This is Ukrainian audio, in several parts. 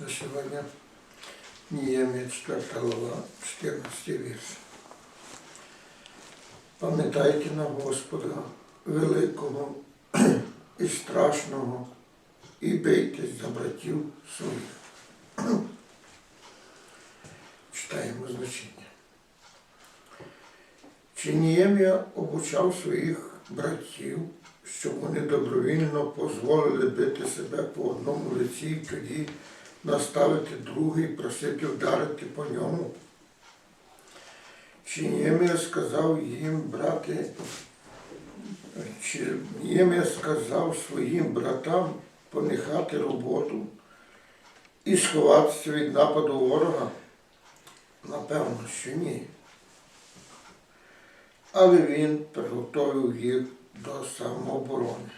на сегодня. Ніємія 4 глава, 14 вірш. Пам'ятайте на Господа великого і страшного, і бийтесь за братів своїх. Читаємо значення. Чи Ніємія обучав своїх братів, щоб вони добровільно дозволили бити себе по одному лиці і тоді наставити другий, просити вдарити по ньому? Чи Ніємія сказав їм, брати, чи Ніємія сказав своїм братам понехати роботу і сховатися від нападу ворога? Напевно, що ні. Але він приготовив їх до самооборони.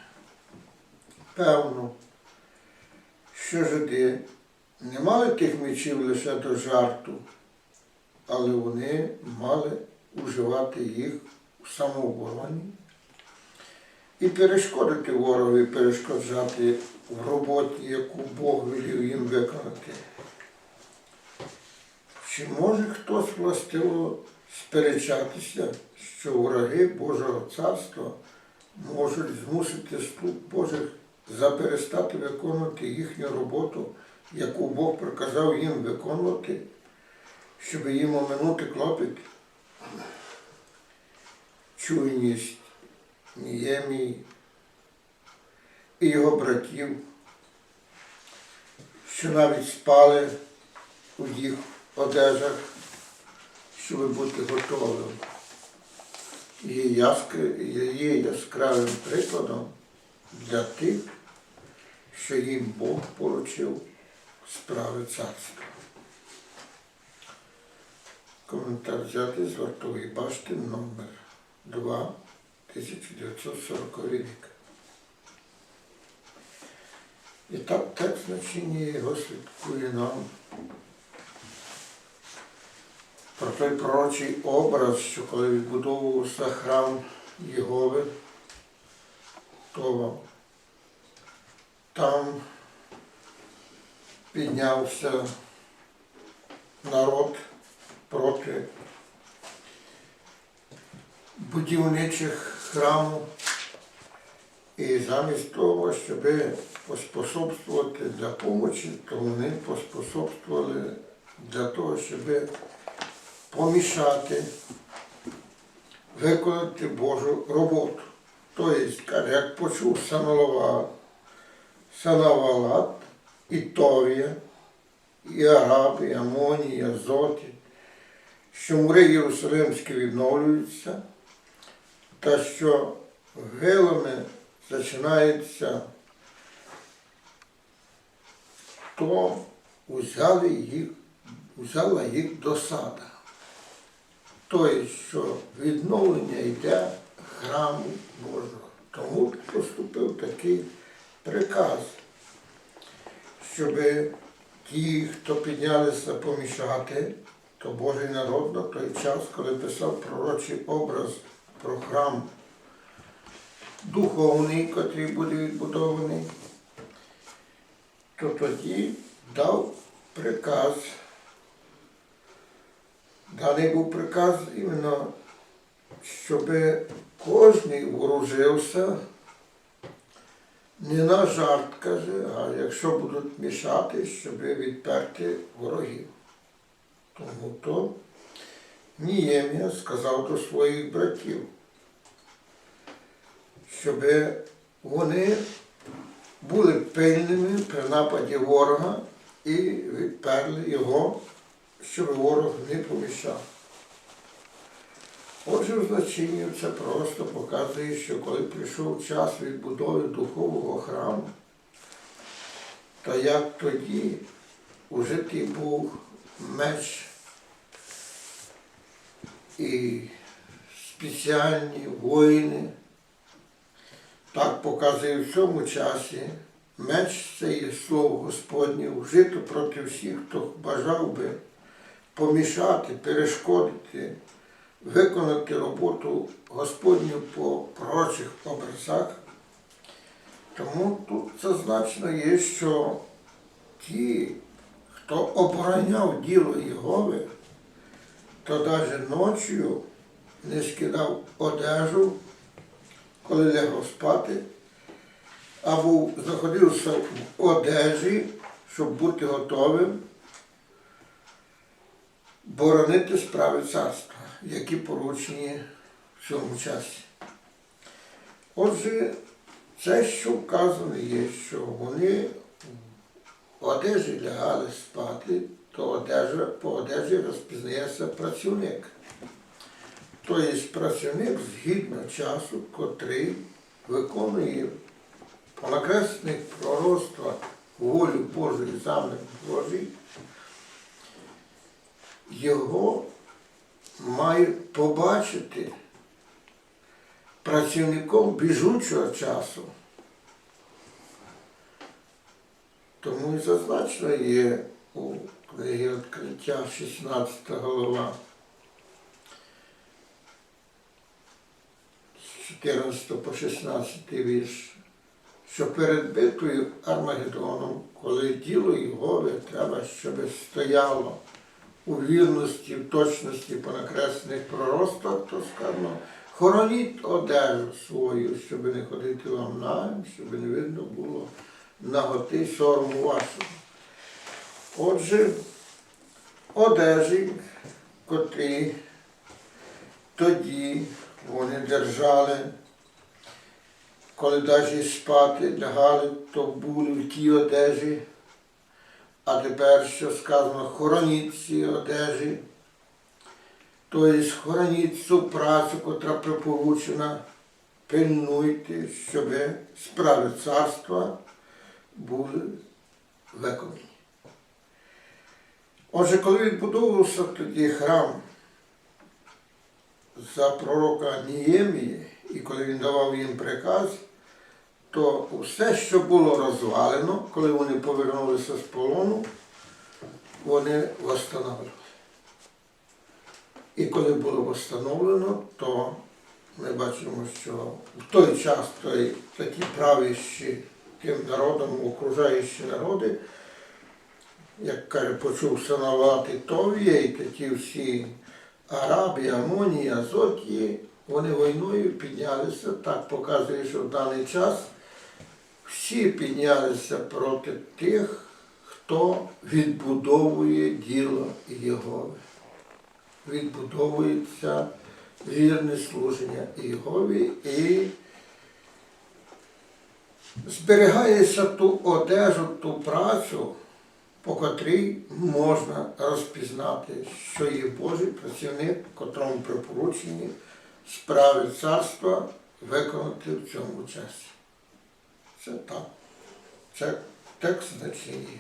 Певно, що жиди мали тих мечів лише до жарту, але вони мали уживати їх у самообороні і перешкодити ворогові, перешкоджати в роботі, яку Бог велів їм виконати. Чи може хтось властиво сперечатися, що вороги Божого царства можуть змусити слуг Божих заперестати виконувати їхню роботу, яку Бог приказав їм виконувати, щоб їм оминути клопіт? Чуйність Ніємії і його братів, що навіть спали у їх одежах, щоб бути готовим. Є, яскр- є яскравим прикладом для тих, що їм Бог поручив справи царства. Коментар взяти з вартової башти номер 2 1940 рік. І так текст значення його слідкує нам про той пророчий образ, що коли відбудовувався храм Єгови, то там піднявся народ проти будівничих храму. І замість того, щоб поспособствувати для помочі, то вони поспособствували для того, щоб помішати виконати Божу роботу. Тобто, як почув Саналова, Санавалат, і Товія, і Араби, і Амоні, і Азоті, що мури Єрусалимські відновлюються, та що гилами починається, то взяли їх, взяла їх досада. Тобто, що відновлення йде храму Божого. Тому поступив такий щоб ті, хто піднялися помішати, то Божий народ на той час, коли писав пророчий образ про храм духовний, котрий буде відбудований, то тоді дав приказ. Даний був приказ іменно, щоб кожний вооружився не на жарт, каже, а якщо будуть мішати, щоб відперти ворогів. Тому то Ніємія сказав до своїх братів, щоб вони були пильними при нападі ворога і відперли його, щоб ворог не помішав. Отже, в це просто показує, що коли прийшов час відбудови духового храму, то як тоді ужитий був меч і спеціальні воїни, так показує в цьому часі. Меч це є слово Господнє, вжито проти всіх, хто бажав би помішати, перешкодити, виконати роботу Господню по пророчих образах. Тому тут зазначено є, що ті хто обороняв діло Єгови, то навіть ночі не скидав одежу, коли лягав спати, або знаходився в одежі, щоб бути готовим боронити справи царства, які поручені в цьому часі. Отже, це, що вказано є, що вони в одежі лягали спати, то одежа, по одежі розпізнається працівник. Тобто працівник згідно часу, котрий виконує по накресних пророцтва волю Божої, замір Божий, його мають побачити працівником біжучого часу. Тому і зазначено є у книгі відкриття 16 голова. з 14 по 16 вірш, що перед битвою Армагеддоном, коли діло Єгови треба, щоб стояло у вірності, в точності по накреслених пророцтвах, то сказано, хороніть одежу свою, щоб не ходити вам нагим, щоб не видно було наготи сорому вашого. Отже, одежі, котрі тоді вони держали, коли навіть спати лягали, то були в тій одежі. А тепер, що сказано, хороніть ці одежі, тобто хороніть цю працю, котра припоручена, пильнуйте, щоб справи царства були виконані. Отже, коли відбудовувався тоді храм за пророка Ніємії, і коли він давав їм приказ, то все, що було розвалено, коли вони повернулися з полону, вони встановлювали. І коли було встановлено, то ми бачимо, що в той час той, такі правищі тим народом, окружаючі народи, як каже, почув встановити Товія і такі всі Араби, Амонії, Азотії, вони війною піднялися, так показує, що в даний час всі піднялися проти тих, хто відбудовує діло Єгови. Відбудовується вірне служення Єгові і зберігається ту одежу, ту працю, по котрій можна розпізнати, що є Божий працівник, котрому припоручені справи царства виконати в цьому часі. Це так. Це текст значення.